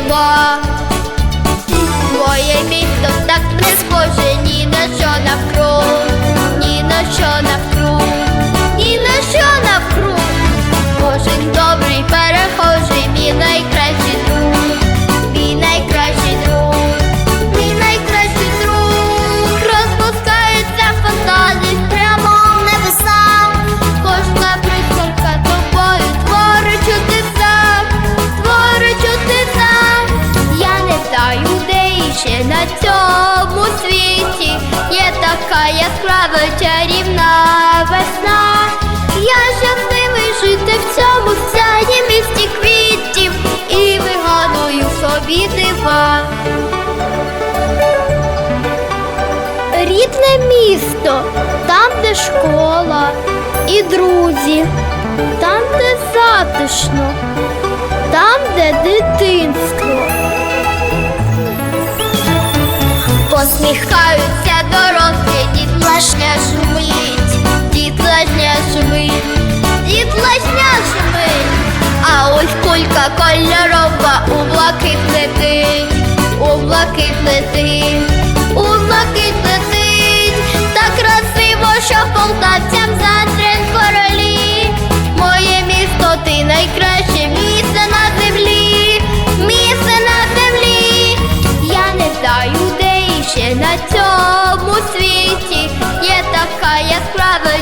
boy. Школа і друзі, там, де затишно, там, де дитинство. Посміхаються дорослі, дітлашня шумить, дітлашня шумить, дітлашня шумить, а ось кулька кольорова у блакит летить, у блакит летить, що полтавцям затрен королі. Моє місто, ти найкраще місце на землі, місце на землі. Я не знаю, де іще на цьому світі є така яскрава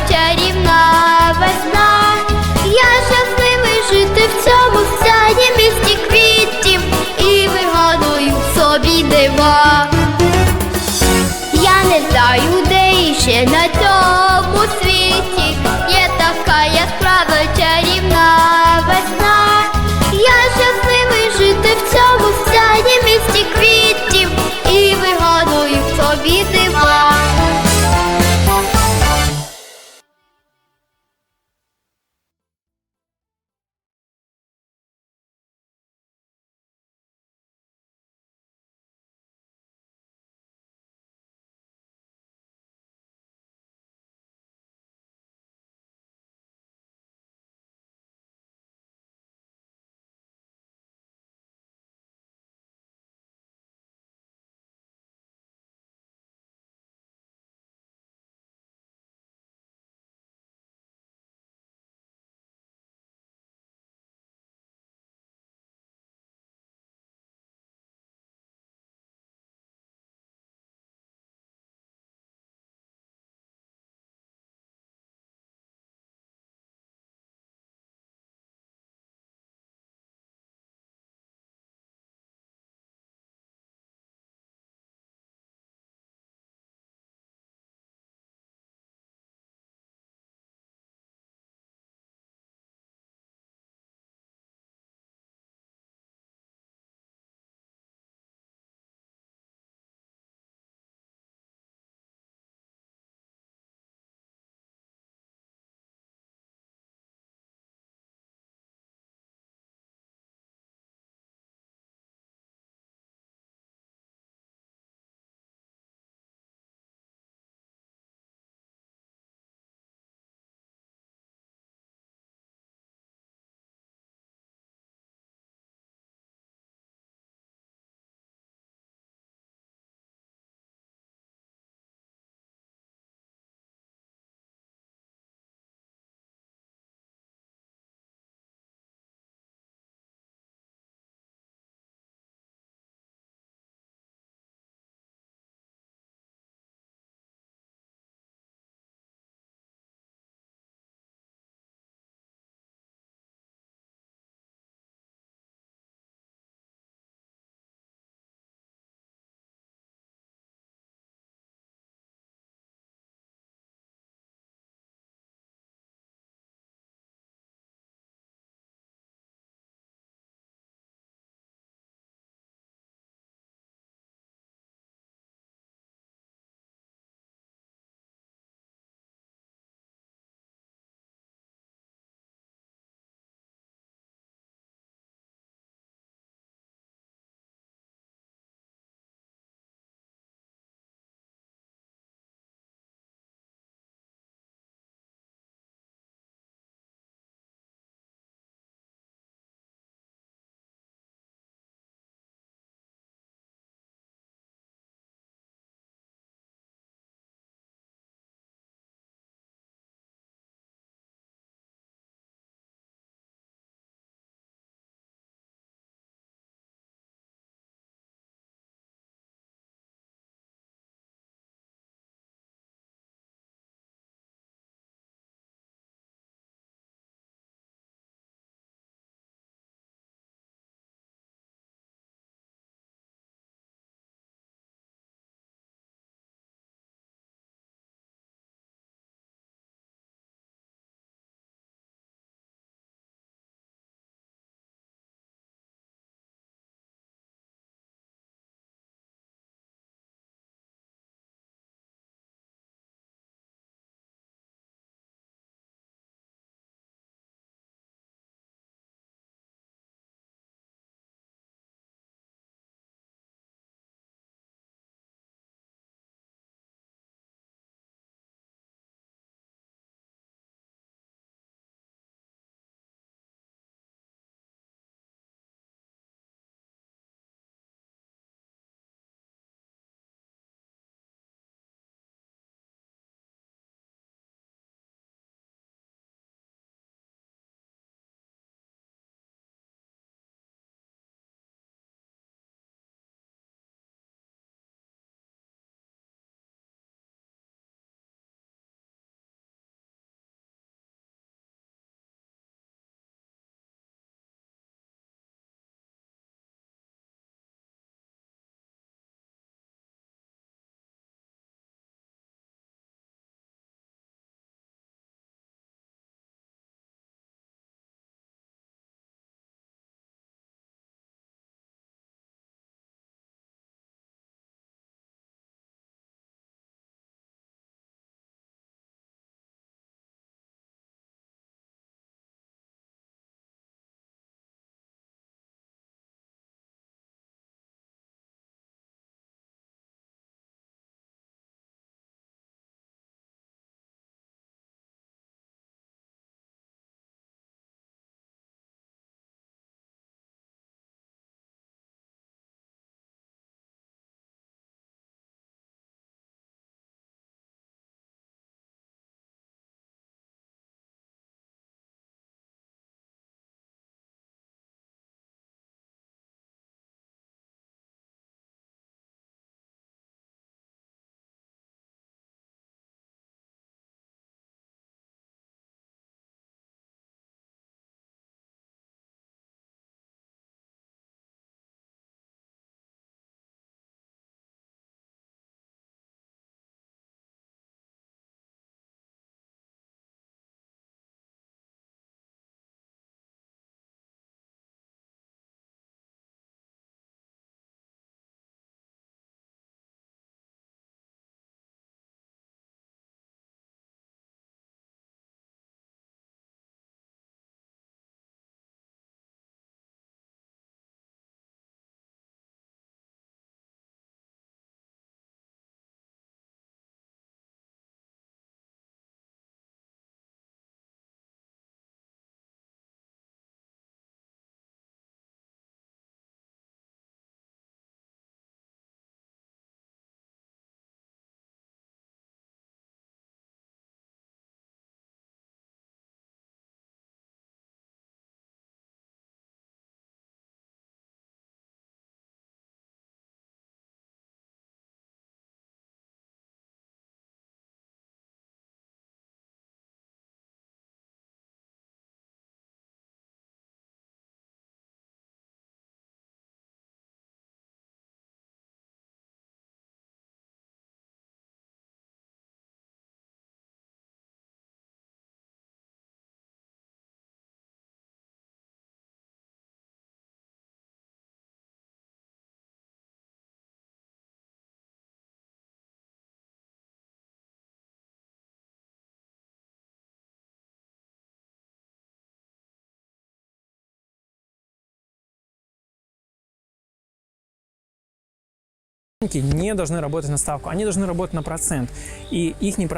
не должны работать на ставку, они должны работать на процент. И их процент